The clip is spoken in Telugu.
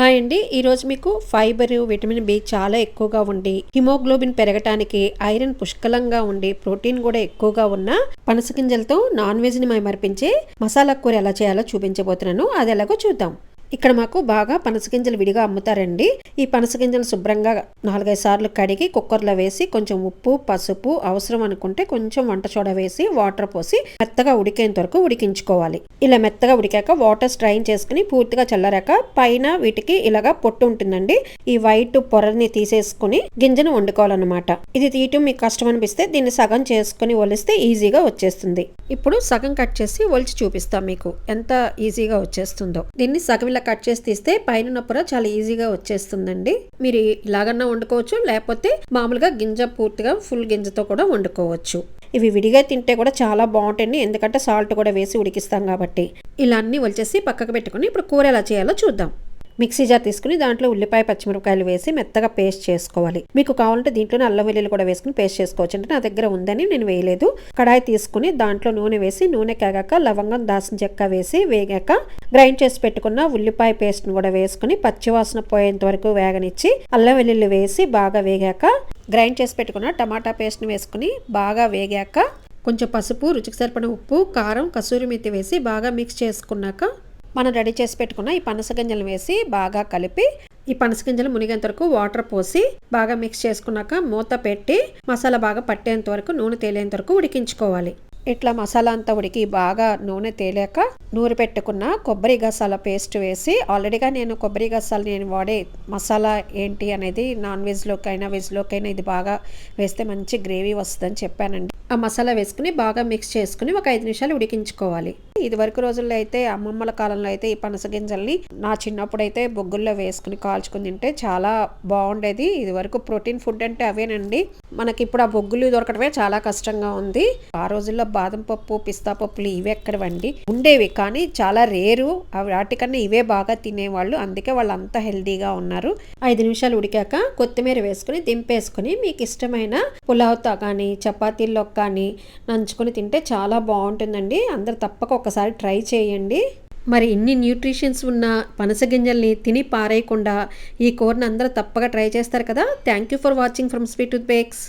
హాయ్ అండి. ఈరోజు మీకు ఫైబర్ విటమిన్ బి చాలా ఎక్కువగా ఉండి హిమోగ్లోబిన్ పెరగటానికి ఐరన్ పుష్కలంగా ఉండి ప్రోటీన్ కూడా ఎక్కువగా ఉన్న పనస గింజలతో నాన్ వెజ్ని మైమర్పించే మసాలా కూర ఎలా చేయాలో చూపించబోతున్నాను. అది ఎలాగో చూద్దాం. ఇక్కడ మాకు బాగా పనసగింజలు విడిగా అమ్ముతారండి. ఈ పనసగింజలు శుభ్రంగా నాలుగైదు సార్లు కడిగి కుక్కర్లో వేసి కొంచెం ఉప్పు పసుపు అవసరం అనుకుంటే కొంచెం వంట సోడ వేసి వాటర్ పోసి మెత్తగా ఉడికేంత వరకు ఉడికించుకోవాలి. ఇలా మెత్తగా ఉడికాక వాటర్ స్ట్రైన్ చేసుకుని పూర్తిగా చల్లరాక పైన వీటికి ఇలాగా పొట్టు ఉంటుందండి. ఈ వైట్ పొరని తీసేసుకుని గింజను వండుకోవాలన్నమాట. ఇది తీయటం మీకు కష్టం అనిపిస్తే దీన్ని సగం చేసుకుని ఒలిస్తే ఈజీగా వచ్చేస్తుంది. ఇప్పుడు సగం కట్ చేసి ఒలిచి చూపిస్తాం మీకు ఎంత ఈజీగా వచ్చేస్తుందో. దీన్ని సగం ఇలా కట్ చేసి తీస్తే పైన పొర చాలా ఈజీగా వచ్చేస్తుందండి. మీరు ఇలాగన్నా వండుకోవచ్చు లేకపోతే మామూలుగా గింజ పూర్తిగా ఫుల్ గింజతో కూడా వండుకోవచ్చు. ఇవి విడిగా తింటే కూడా చాలా బాగుంటాయండి. ఎందుకంటే సాల్ట్ కూడా వేసి ఉడికిస్తాం కాబట్టి. ఇలా అన్ని వలిచేసి పక్కకు పెట్టుకుని ఇప్పుడు కూర ఎలా చేయాలో చూద్దాం. మిక్సీ జార్ తీసుకుని దాంట్లో ఉల్లిపాయ పచ్చిమిరపకాయలు వేసి మెత్తగా పేస్ట్ చేసుకోవాలి. మీకు కావాలంటే దీంట్లోనే అల్లం వెల్లుల్లి కూడా వేసుకుని పేస్ట్ చేసుకోవచ్చు. అంటే నా దగ్గర ఉందని నేను వేయలేదు. కడాయి తీసుకుని దాంట్లో నూనె వేసి నూనె కాగాక లవంగం దాసిన చెక్క వేసి వేగాక గ్రైండ్ చేసి పెట్టుకున్న ఉల్లిపాయ పేస్ట్ని కూడా వేసుకుని పచ్చివాసన పోయేంత వరకు వేగనిచ్చి అల్లం వెల్లుల్లి వేసి బాగా వేగాక గ్రైండ్ చేసి పెట్టుకున్న టమాటా పేస్ట్ని వేసుకుని బాగా వేగాక కొంచెం పసుపు రుచికి సరిపడిన ఉప్పు కారం కసూరి మెత్తి వేసి బాగా మిక్స్ చేసుకున్నాక మనం రెడీ చేసి పెట్టుకున్న ఈ పనస గింజలు వేసి బాగా కలిపి ఈ పనస గింజలు మునిగేంత వరకు వాటర్ పోసి బాగా మిక్స్ చేసుకున్నాక మూత పెట్టి మసాలా బాగా పట్టేంత వరకు నూనె తేలేంత వరకు ఉడికించుకోవాలి. ఇట్లా మసాలా అంతా ఉడికి బాగా నూనె తేలాక నూనె పెట్టుకున్న కొబ్బరి గసాల పేస్ట్ వేసి ఆల్రెడీగా నేను కొబ్బరి గసాలు నేను వాడే మసాలా ఏంటి అనేది నాన్ వెజ్లోకైనా వెజ్లోకైనా ఇది బాగా వేస్తే మంచి గ్రేవీ వస్తుందని చెప్పానండి. ఆ మసాలా వేసుకుని బాగా మిక్స్ చేసుకుని ఒక ఐదు నిమిషాలు ఉడికించుకోవాలి. ఇది వరకు రోజుల్లో అయితే అమ్మమ్మల కాలంలో అయితే ఈ పనస గింజల్ని నా చిన్నప్పుడు అయితే బొగ్గుల్లో వేసుకుని కాల్చుకుని తింటే చాలా బాగుండేది. ఇది వరకు ప్రోటీన్ ఫుడ్ అంటే అవేనండి. మనకి ఇప్పుడు ఆ బొగ్గులు దొరకడమే చాలా కష్టంగా ఉంది. ఆ రోజుల్లో బాదం పప్పు పిస్తా పప్పులు ఇవే ఎక్కడవండి? ఉండేవి కానీ చాలా రేరు. వాటికన్నా ఇవే బాగా తినేవాళ్ళు. అందుకే వాళ్ళు అంత హెల్దీగా ఉన్నారు. ఐదు నిమిషాలు ఉడికాక కొత్తిమీర వేసుకుని దింపేసుకుని మీకు ఇష్టమైన పులావ్తో కానీ చపాతీల్లో కానీ నంచుకొని తింటే చాలా బాగుంటుందండి. అందరు తప్పక ఒక ఒకసారి ట్రై చేయండి. మరి ఇన్ని న్యూట్రిషన్స్ ఉన్న పనస గింజల్ని తిని పారేయకుండా ఈ కూరని అందరూ తప్పగా ట్రై చేస్తారు కదా. Thank you for watching from sweet with bakes